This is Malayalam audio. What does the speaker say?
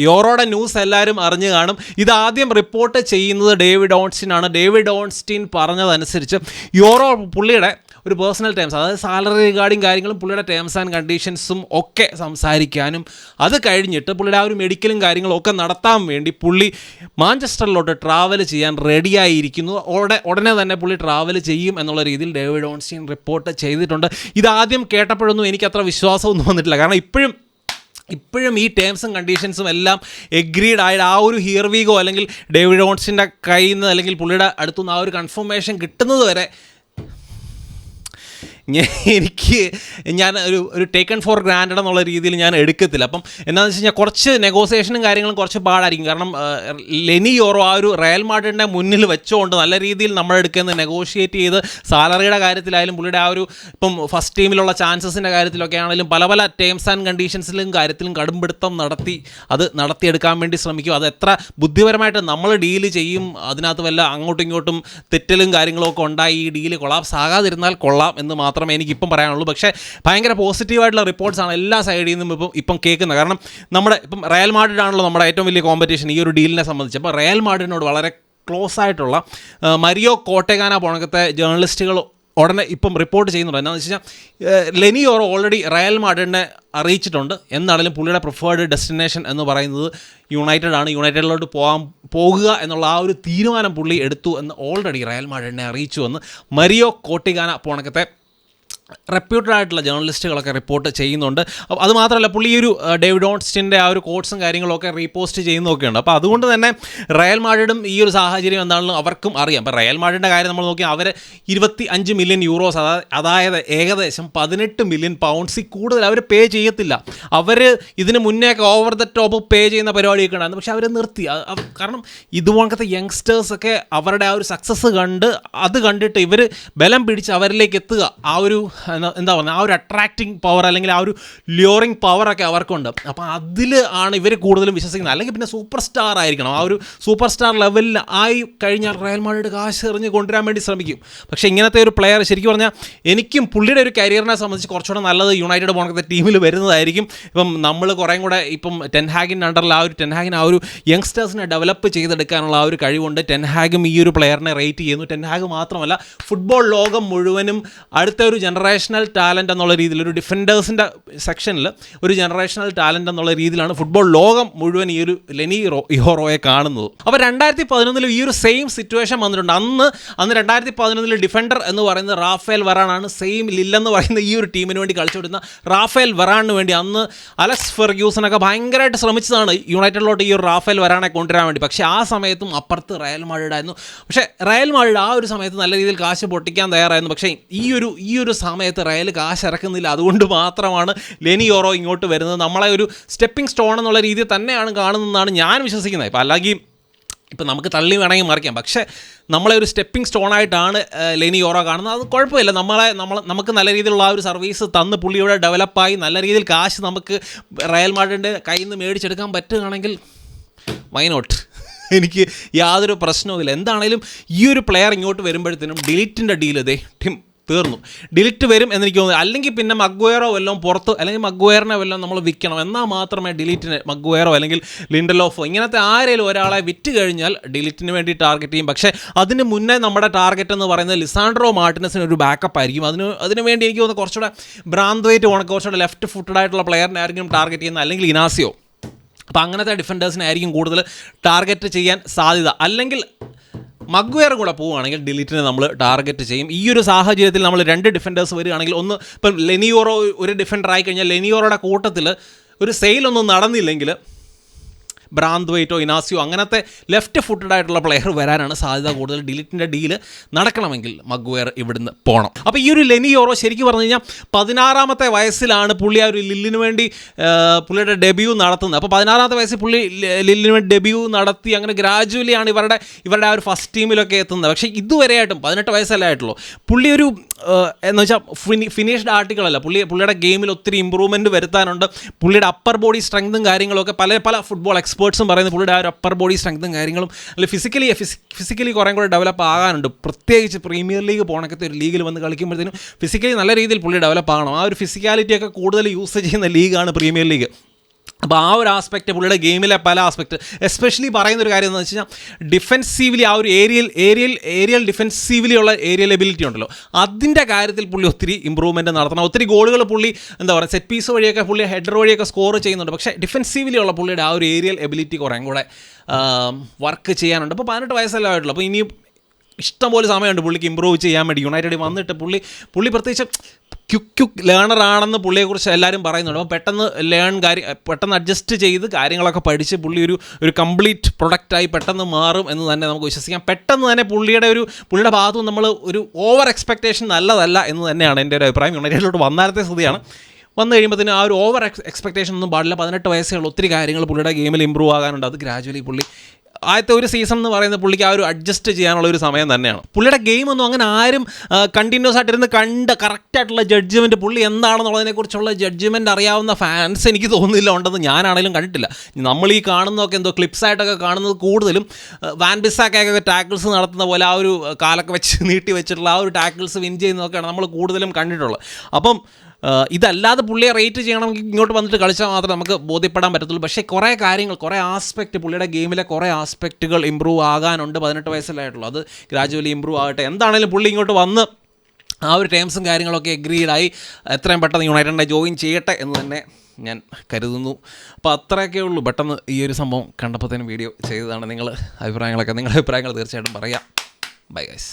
യോറോയുടെ ന്യൂസ് എല്ലാവരും അറിഞ്ഞു കാണും. ഇത് ആദ്യം റിപ്പോർട്ട് ചെയ്യുന്നത് ഡേവിഡ് ഓൺസ്റ്റീൻ ആണ് ഡേവിഡ് ഓൺസ്റ്റീൻ പറഞ്ഞതനുസരിച്ച് യോറോ പുള്ളിയുടെ ഒരു പേഴ്സണൽ ടേംസ് അതായത് സാലറി റിഗാർഡിങ് കാര്യങ്ങളും പുള്ളിയുടെ ടേംസ് ആൻഡ് കണ്ടീഷൻസും ഒക്കെ സംസാരിക്കാനും അത് കഴിഞ്ഞിട്ട് പുള്ളിയുടെ ആ ഒരു മെഡിക്കലും കാര്യങ്ങളും ഒക്കെ നടത്താൻ വേണ്ടി പുള്ളി മാഞ്ചസ്റ്ററിലോട്ട് ട്രാവൽ ചെയ്യാൻ റെഡിയായിരിക്കുന്നു ഉടനെ ഉടനെ തന്നെ പുള്ളി ട്രാവൽ ചെയ്യും എന്നുള്ള രീതിയിൽ ഡേവിഡ് ഓൺസ്റ്റീൻ റിപ്പോർട്ട് ചെയ്തിട്ടുണ്ട്. ഇതാദ്യം കേട്ടപ്പോഴൊന്നും എനിക്ക് അത്ര വിശ്വാസമൊന്നും വന്നിട്ടില്ല. കാരണം ഇപ്പോഴും ഇപ്പോഴും ഈ ടേംസും കണ്ടീഷൻസും എല്ലാം എഗ്രീഡ് ആയ ആ ഒരു ഹിയർവീഗോ അല്ലെങ്കിൽ ഡേവിഡ് ഓൺസിന്റെ കയ്യിൽ നിന്ന് അല്ലെങ്കിൽ പുള്ളിയുടെ അടുത്തുനിന്ന് ആ ഒരു കൺഫർമേഷൻ കിട്ടുന്നത് വരെ എനിക്ക് ഞാൻ ഒരു ഒരു ടേക്കൺ ഫോർ ഗ്രാൻഡഡ് എന്നുള്ള രീതിയിൽ ഞാൻ എടുക്കത്തില്ല. അപ്പം എന്താണെന്ന് വെച്ച് കഴിഞ്ഞാൽ കുറച്ച് നെഗോസിയേഷനും കാര്യങ്ങളും കുറച്ച് പാടായിരിക്കും. കാരണം ലെനി യോറോ ആ ഒരു റയൽ മാർഡിന്റെ മുന്നിൽ വെച്ചുകൊണ്ട് നല്ല രീതിയിൽ നമ്മൾ അടുക്കുന്ന നെഗോഷിയേറ്റ് ചെയ്ത് സാലറിയുടെ കാര്യത്തിലായാലും പുള്ളിയുടെ ആ ഒരു ഇപ്പം ഫസ്റ്റ് ടീമിലുള്ള ചാൻസസിന്റെ കാര്യത്തിലൊക്കെ ആണെങ്കിലും പല പല ടേംസ് ആൻഡ് കണ്ടീഷൻസിലും കാര്യത്തിലും കടുംപിടുത്തം നടത്തി അത് നടത്തിയെടുക്കാൻ വേണ്ടി ശ്രമിക്കും. അത് എത്ര ബുദ്ധിപരമായിട്ട് നമ്മൾ ഡീൽ ചെയ്യും അതിനകത്ത് വല്ല അങ്ങോട്ടും ഇങ്ങോട്ടും തെറ്റലും കാര്യങ്ങളും ഒക്കെ ഉണ്ടായി ഈ ഡീൽ കൊളാപ്സ് ആകാതിരുന്നാൽ കൊള്ളാം എന്ന് മാത്രമേ എനിക്കിപ്പം പറയാനുള്ളൂ. പക്ഷേ ഭയങ്കര പോസിറ്റീവായിട്ടുള്ള റിപ്പോർട്ട്സ് ആണ് എല്ലാ സൈഡിൽ നിന്നും ഇപ്പം ഇപ്പം കേൾക്കുന്നത്. കാരണം നമ്മുടെ ഇപ്പം റയൽ മാഡ്രിഡ് ആണല്ലോ നമ്മുടെ ഏറ്റവും വലിയ കോമ്പറ്റീഷൻ ഈ ഒരു ഡീലിനെ സംബന്ധിച്ച്. അപ്പോൾ റയൽ മാഡ്രിഡിനോട് വളരെ ക്ലോസ് ആയിട്ടുള്ള മരിയോ കോട്ടേഗാന പോണക്കത്തെ ജേർണലിസ്റ്റുകൾ ഉടനെ ഇപ്പം റിപ്പോർട്ട് ചെയ്യുന്നുണ്ട്. എന്താണെന്ന് വെച്ച് കഴിഞ്ഞാൽ ലെനി ഓർ ഓൾറെഡി റയൽ മാഡ്രിഡിനെ അറിയിച്ചിട്ടുണ്ട്. എന്നാണെങ്കിലും പുള്ളിയുടെ പ്രിഫേർഡ് ഡെസ്റ്റിനേഷൻ എന്ന് പറയുന്നത് യുണൈറ്റഡ് ആണ്. യുണൈറ്റഡിലോട്ട് പോകാൻ പോകുക എന്നുള്ള ആ ഒരു തീരുമാനം പുള്ളി എടുത്തു എന്ന് ഓൾറെഡി റയൽ മാഡ്രിഡിനെ അറിയിച്ചു എന്ന് മരിയോ കോട്ടിഗാന പോണക്കത്തെ റെപ്യൂട്ടഡ് ആയിട്ടുള്ള ജേർണലിസ്റ്റുകളൊക്കെ റിപ്പോർട്ട് ചെയ്യുന്നുണ്ട്. അപ്പോൾ അത് മാത്രമല്ല പുള്ളി ഈ ഒരു ഡേവിഡ് ഓൺസ്റ്റിന്റെ ആ ഒരു കോഡ്സും കാര്യങ്ങളൊക്കെ റീപോസ്റ്റ് ചെയ്യുന്നതൊക്കെ ഉണ്ട് അപ്പോൾ അതുകൊണ്ട് തന്നെ റയൽ മാഡ്രിഡും ഈ ഒരു സാഹചര്യം എന്താണെന്ന് അവർക്കും അറിയാം. അപ്പോൾ റയൽ മാഡ്രിഡിന്റെ കാര്യം നമ്മൾ നോക്കിയാൽ അവർ ഇരുപത്തി അഞ്ച് മില്യൺ യൂറോസ് അതായത് അതായത് ഏകദേശം പതിനെട്ട് മില്യൺ പൗണ്ട്സിൽ കൂടുതൽ അവർ പേ ചെയ്യത്തില്ല. അവർ ഇതിന് മുന്നേ ഒക്കെ ഓവർ ദ ടോപ്പ് പേ ചെയ്യുന്ന പരിപാടിയൊക്കെ ഉണ്ടായിരുന്നു. പക്ഷേ അവർ നിർത്തി. കാരണം ഇതുപോലത്തെ യങ്സ്റ്റേഴ്സൊക്കെ അവരുടെ ആ ഒരു സക്സസ് കണ്ട് അത് കണ്ടിട്ട് ഇവർ ബലം പിടിച്ച് അവരിലേക്ക് എത്തുക. ആ ഒരു എന്താ പറയുക ആ ഒരു അട്രാക്റ്റിംഗ് പവർ അല്ലെങ്കിൽ ആ ഒരു ല്യോറിംഗ് പവറൊക്കെ അവർക്കുണ്ട്. അപ്പോൾ അതിൽ ആണ് ഇവർ കൂടുതലും വിശ്വസിക്കുന്നത്. അല്ലെങ്കിൽ പിന്നെ സൂപ്പർ സ്റ്റാർ ആയിരിക്കണം. ആ ഒരു സൂപ്പർ സ്റ്റാർ ലെവലിൽ ആയി കഴിഞ്ഞാൽ റയൽ മാഡ്രിഡ് കാശ് എറിഞ്ഞ് കൊണ്ടുവരാൻ വേണ്ടി ശ്രമിക്കും. പക്ഷേ ഇങ്ങനത്തെ ഒരു പ്ലെയർ ശരിക്കും പറഞ്ഞാൽ എനിക്കും പുള്ളിയുടെ ഒരു കരിയറിനെ സംബന്ധിച്ച് കുറച്ചുകൂടെ നല്ലത് യുണൈറ്റഡ് പോണത്തെ ടീമിൽ വരുന്നതായിരിക്കും. ഇപ്പം നമ്മൾ കുറേം കൂടെ ഇപ്പം ടെൻഹാഗിന്റെ അണ്ടറിൽ ആ ഒരു ടെൻഹാഗിന് ആ ഒരു യങ്സ്റ്റേഴ്സിനെ ഡെവലപ്പ് ചെയ്തെടുക്കാനുള്ള ആ ഒരു കഴിവുണ്ട്. ടെൻഹാഗും ഈ ഒരു പ്ലെയറിനെ റേറ്റ് ചെയ്യുന്നു. ടെൻഹാഗ് മാത്രമല്ല ഫുട്ബോൾ ലോകം മുഴുവനും അടുത്ത ഒരു ജനറേഷണൽ ടാലന്റ് എന്നുള്ള രീതിയിൽ ഒരു ഡിഫൻഡേഴ്സിന്റെ സെക്ഷനിൽ ഒരു ജനറേഷണൽ ടാലന്റ് എന്നുള്ള രീതിയിലാണ് ഫുട്ബോൾ ലോകം മുഴുവൻ ഈ ഒരു ലെനി റോ ഇഹോറോയെ കാണുന്നത്. അപ്പോൾ രണ്ടായിരത്തി പതിനൊന്നിൽ ഈ ഒരു സെയിം സിറ്റുവേഷൻ വന്നിട്ടുണ്ട്. അന്ന് അന്ന് രണ്ടായിരത്തി പതിനൊന്നിൽ ഡിഫൻഡർ എന്ന് പറയുന്നത് റാഫേൽ വറാനാണ്. സെയിം ലില്ലെന്ന് പറയുന്ന ഈ ഒരു ടീമിന് വേണ്ടി കളിച്ചുകൊണ്ടിരുന്ന റാഫേൽ വറാണിന് വേണ്ടി അന്ന് അലക്സ് ഫെർഗ്യൂസനൊക്കെ ഭയങ്കരമായിട്ട് ശ്രമിച്ചതാണ് യുണൈറ്റഡിലോട്ട് ഈ ഒരു റാഫേൽ വരാനെ കൊണ്ടുവരാൻ വേണ്ടി. പക്ഷേ ആ സമയത്തും അപ്പുറത്ത് റയൽ മാഡ്രിഡായിരുന്നു. പക്ഷേ റയൽ മാഡ്രിഡ് ആ ഒരു സമയത്ത് നല്ല രീതിയിൽ കാശ് പൊട്ടിക്കാൻ തയ്യാറായിരുന്നു. പക്ഷേ ഈ ഒരു ഈ ഒരു സമയത്ത് റയൽ കാശ് ഇറക്കുന്നില്ല അതുകൊണ്ട് മാത്രമാണ് ലെനിയോറോ ഇങ്ങോട്ട് വരുന്നത്. നമ്മളെ ഒരു സ്റ്റെപ്പിംഗ് സ്റ്റോൺ എന്നുള്ള രീതിയിൽ തന്നെയാണ് കാണുന്നതെന്നാണ് ഞാൻ വിശ്വസിക്കുന്നത്. ഇപ്പം അല്ലെങ്കിൽ ഇപ്പം നമുക്ക് തള്ളി വേണമെങ്കിൽ മറിക്കാം. പക്ഷേ നമ്മളെ ഒരു സ്റ്റെപ്പിംഗ് സ്റ്റോണായിട്ടാണ് ലെനി ഓറോ കാണുന്നത്. അത് കുഴപ്പമില്ല. നമ്മളെ നമ്മൾ നമുക്ക് നല്ല രീതിയിലുള്ള ആ ഒരു സർവീസ് തന്ന് പുള്ളിയുടെ ഡെവലപ്പായി നല്ല രീതിയിൽ കാശ് നമുക്ക് റയൽ മാഡിന്റെ കയ്യിൽ നിന്ന് മേടിച്ചെടുക്കാൻ പറ്റുകയാണെങ്കിൽ വൈ നോട്ട് എനിക്ക് യാതൊരു പ്രശ്നവുമില്ല. എന്താണേലും ഈ ഒരു പ്ലെയർ ഇങ്ങോട്ട് വരുമ്പോഴത്തേനും ഡിലീറ്റിന്റെ ഡീൽ ഇതേ ടിം തീർന്നു. ഡിലിറ്റ് വരും എന്നെനിക്ക് തോന്നുന്നു. അല്ലെങ്കിൽ പിന്നെ മഗ്വയറോ വല്ലതും പുറത്ത് അല്ലെങ്കിൽ മഗ്വയറിനെ വല്ലതും നമ്മൾ വിൽക്കണം. എന്നാൽ മാത്രമേ ഡിലിറ്റിന് മഗ്വയറോ അല്ലെങ്കിൽ ലിൻഡലോഫോ ഇങ്ങനത്തെ ആരെങ്കിലും ഒരാളെ വിറ്റ് കഴിഞ്ഞാൽ ഡിലിറ്റിന് വേണ്ടി ടാർഗറ്റ് ചെയ്യും. പക്ഷേ അതിന് മുന്നേ നമ്മുടെ ടാർഗറ്റ് എന്ന് പറയുന്നത് ലിസാൻഡ്രോ മാർട്ടിനസിന് ഒരു ബാക്കപ്പ് ആയിരിക്കും. അതിന് അതിന് വേണ്ടി എനിക്ക് തോന്നുന്നു കുറച്ചുകൂടെ ബ്രാന്ത്വൈറ്റ് ഉണക്ക് കുറച്ചുകൂടെ ലെഫ്റ്റ് ഫുട്ടഡ് ആയിട്ടുള്ള പ്ലെയറിനെ ആയിരിക്കും ടാർഗറ്റ് ചെയ്യുന്നത് അല്ലെങ്കിൽ ഇനാസിയോ അപ്പോൾ അങ്ങനത്തെ ഡിഫൻഡേഴ്സിനായിരിക്കും കൂടുതൽ ടാർഗറ്റ് ചെയ്യാൻ സാധ്യത. അല്ലെങ്കിൽ മഗ്വയർ കൂടെ പോവുകയാണെങ്കിൽ ഡിലീറ്റിനെ നമ്മൾ ടാർഗറ്റ് ചെയ്യും. ഈ ഒരു സാഹചര്യത്തിൽ നമ്മൾ രണ്ട് ഡിഫൻഡേഴ്സ് വരികയാണെങ്കിൽ ഒന്ന് ഇപ്പം ലെനിയോറോ ഒരു ഡിഫൻഡർ ആയി കഴിഞ്ഞാൽ ലെനിയോറോയുടെ കൂട്ടത്തിൽ ഒരു സെയിൽ ഒന്നും നടന്നില്ലെങ്കിൽ ബ്രാന്ത്വൈറ്റോ ഇനാസിയോ അങ്ങനത്തെ ലെഫ്റ്റ് ഫുട്ടഡ് ആയിട്ടുള്ള പ്ലെയർ വരാനാണ് സാധ്യത കൂടുതൽ. ഡിലിറ്റിന്റെ ഡീൽ നടക്കണമെങ്കിൽ മഗ്വയർ ഇവിടുന്ന് പോകണം അപ്പോൾ ഈ ഒരു ലെനിയോറോ ശരിക്കും പറഞ്ഞു കഴിഞ്ഞാൽ പതിനാറാമത്തെ വയസ്സിലാണ് പുള്ളി ആ ഒരു ലില്ലിന് വേണ്ടി പുള്ളിയുടെ ഡെബ്യൂ നടത്തുന്നത്. അപ്പോൾ പതിനാറാമത്തെ വയസ്സിൽ പുള്ളി ലില്ലിന് വേണ്ടി ഡെബ്യൂ നടത്തി അങ്ങനെ ഗ്രാജുവലി ആണ് ഇവരുടെ ഇവരുടെ ആ ഒരു ഫസ്റ്റ് ടീമിലൊക്കെ എത്തുന്നത്. പക്ഷേ ഇതുവരെയായിട്ടും പതിനെട്ട് വയസ്സല്ലേ ആയിട്ടുള്ളൂ പുള്ളി ഒരു എന്ന് വെച്ചാൽ ഫിനി ഫിനിഷ്ഡ് ആർട്ടിക്കളല്ല പുള്ളി പുള്ളിയുടെ ഗെയിമിൽ ഒത്തിരി ഇമ്പ്രൂവ്മെന്റ് വരുത്താനുണ്ട്. പുള്ളിയുടെ അപ്പർ ബോഡി സ്ട്രെങ്തും കാര്യങ്ങളൊക്കെ പല പല ഫുട്ബോൾ എക്സ്പേർട്സും പറയുന്നത് പുള്ളിയുടെ ആ ഒരു അപ്പർ ബോഡി സ്ട്രെങ്തും കാര്യങ്ങളും അല്ലെങ്കിൽ ഫിസിക്കലി ഫിസിക്കലി കുറേ കൂടെ ഡെവലപ്പ് ആകാനുണ്ട്. പ്രത്യേകിച്ച് പ്രീമിയർ ലീഗ് പോണക്കത്തെ ഒരു ലീഗിൽ വന്ന് കളിക്കുമ്പോഴത്തേനും ഫിസിക്കലി നല്ല രീതിയിൽ പുള്ളി ഡെവലപ്പ് ആകണം. ആ ഒരു ഫിസിക്കാലിറ്റിയൊക്കെ കൂടുതൽ യൂസ് ചെയ്യുന്ന ലീഗാണ് പ്രീമിയർ ലീഗ് അപ്പോൾ ആ ഒരു ആസ്പെക്റ്റ് പുള്ളിയുടെ ഗെയിമിലെ പല ആസ്പെക്റ്റ് എസ്പെഷ്യലി പറയുന്ന ഒരു കാര്യം എന്ന് വെച്ച് കഴിഞ്ഞാൽ ഡിഫെൻസീവ്ലി ആ ഒരു ഏരിയൽ ഏരിയൽ ഏരിയൽ ഡിഫെൻസീവ്ലി ഉള്ള ഏരിയൽ എബിലിറ്റി ഉണ്ടല്ലോ. അതിന്റെ കാര്യത്തിൽ പുള്ളി ഒത്തിരി ഇമ്പ്രൂവ്മെന്റ് നടത്തണം. ഒത്തിരി ഗോളുകൾ പുള്ളി എന്താ പറയുക സെറ്റ് പീസ് വഴിയൊക്കെ പുള്ളി ഹെഡർ വഴിയൊക്കെ സ്കോർ ചെയ്യുന്നുണ്ട്. പക്ഷേ ഡിഫെൻസീവ്ലി ഉള്ള പുള്ളിയുടെ ആ ഒരു ഏരിയൽ എബിലിറ്റി കുറേ കൂടെ വർക്ക് ചെയ്യാനുണ്ട്. അപ്പോൾ പതിനെട്ട് വയസ്സല്ലേ ആയിട്ടുള്ളൂ. അപ്പോൾ ഇനിയും ഇഷ്ടംപോലെ സമയമുണ്ട് പുള്ളിക്ക് ഇമ്പ്രൂവ് ചെയ്യാൻ വേണ്ടി. യുണൈറ്റഡിൽ വന്നിട്ട് പുള്ളി പുള്ളി പ്രത്യേകിച്ച് ക്യുക്ക് ക്യുക്ക് ലേണർ ആണെന്ന് പുള്ളിയെക്കുറിച്ച് എല്ലാവരും പറയുന്നുണ്ട്. അപ്പോൾ പെട്ടെന്ന് ലേൺ കാര്യം പെട്ടെന്ന് അഡ്ജസ്റ്റ് ചെയ്ത് കാര്യങ്ങളൊക്കെ പഠിച്ച് പുള്ളി ഒരു ഒരു കംപ്ലീറ്റ് പ്രൊഡക്റ്റായി പെട്ടെന്ന് മാറും എന്ന് തന്നെ നമുക്ക് വിശ്വസിക്കാം. പെട്ടെന്ന് തന്നെ പുള്ളിയുടെ ഒരു പുള്ളിയുടെ ഭാഗത്തും നമ്മൾ ഒരു ഓവർ എക്സ്പെക്റ്റേഷൻ നല്ലതല്ല എന്ന് തന്നെയാണ് എന്റെ ഒരു അഭിപ്രായം. യുണൈറ്റഡിലോട്ട് വന്നാലത്തെ സ്ഥിതിയാണ്. വന്നു കഴിയുമ്പോഴത്തേന് ആ ഒരു ഓവർ എക്സ്പെക്ടേഷൻ ഒന്നും പാടില്ല. പതിനെട്ട് വയസ്സുകൾ ഒത്തിരി കാര്യങ്ങൾ പുള്ളിയുടെ ഗെയിമിൽ ഇമ്പ്രൂവ് ആകാനുണ്ട്. അത് ഗ്രാജുവലി പുള്ളി ആദ്യത്തെ ഒരു സീസൺ എന്ന് പറയുന്ന പുള്ളിക്ക് ആ ഒരു അഡ്ജസ്റ്റ് ചെയ്യാനുള്ള ഒരു സമയം തന്നെയാണ്. പുള്ളിയുടെ ഗെയിം ഒന്നും അങ്ങനെ ആരും കണ്ടിന്യൂസ് ആയിട്ടിരുന്ന് കണ്ട് കറക്റ്റായിട്ടുള്ള ജഡ്ജ്മെന്റ് പുള്ളി എന്താണെന്നുള്ളതിനെക്കുറിച്ചുള്ള ജഡ്ജ്മെന്റ് അറിയാവുന്ന ഫാൻസ് എനിക്ക് തോന്നുന്നില്ല ഉണ്ടെന്ന് ഞാനാണെങ്കിലും കണ്ടിട്ടില്ല. നമ്മൾ ഈ കാണുന്നതൊക്കെ എന്തോ ക്ലിപ്സ് ആയിട്ടൊക്കെ കാണുന്നത് കൂടുതലും വാൻ ബിസാക്കൊക്കെ ടാക്കിൾസ് നടത്തുന്ന പോലെ ആ ഒരു കാലൊക്കെ വെച്ച് നീട്ടി വെച്ചിട്ടുള്ള ആ ഒരു ടാക്കിൾസ് വിൻ ചെയ്യുന്നതൊക്കെയാണ് നമ്മൾ കൂടുതലും കണ്ടിട്ടുള്ളത്. അപ്പം ഇതല്ലാതെ പുള്ളിയെ റേറ്റ് ചെയ്യണമെങ്കിൽ ഇങ്ങോട്ട് വന്നിട്ട് കളിച്ചാൽ മാത്രമേ നമുക്ക് ബോധ്യപ്പെടാൻ പറ്റത്തുള്ളൂ. പക്ഷേ കുറേ കാര്യങ്ങൾ കുറേ ആസ്പെക്റ്റ് പുള്ളിയുടെ ഗെയിമിലെ കുറേ ആസ്പെക്റ്റുകൾ ഇമ്പ്രൂവ് ആകാനുണ്ട് പതിനെട്ട് വയസ്സിലായിട്ടുള്ളൂ. അത് ഗ്രാജുവലി ഇമ്പ്രൂവ് ആകട്ടെ. എന്താണെങ്കിലും പുള്ളി ഇങ്ങോട്ട് വന്ന് ആ ഒരു ടേംസും കാര്യങ്ങളൊക്കെ എഗ്രീഡായി എത്രയും പെട്ടെന്ന് യുണൈറ്റഡിനെ ജോയിൻ ചെയ്യട്ടെ എന്ന് തന്നെ ഞാൻ കരുതുന്നു. അപ്പോൾ അത്രയൊക്കെ ഉള്ളൂ. പെട്ടെന്ന് ഈ ഒരു സംഭവം കണ്ടപ്പോൾ കണ്ടപ്പോഴത്തേനും വീഡിയോ ചെയ്തതാണ്. നിങ്ങൾ അഭിപ്രായങ്ങളൊക്കെ നിങ്ങളുടെ അഭിപ്രായങ്ങൾ തീർച്ചയായിട്ടും പറയാം. Bye guys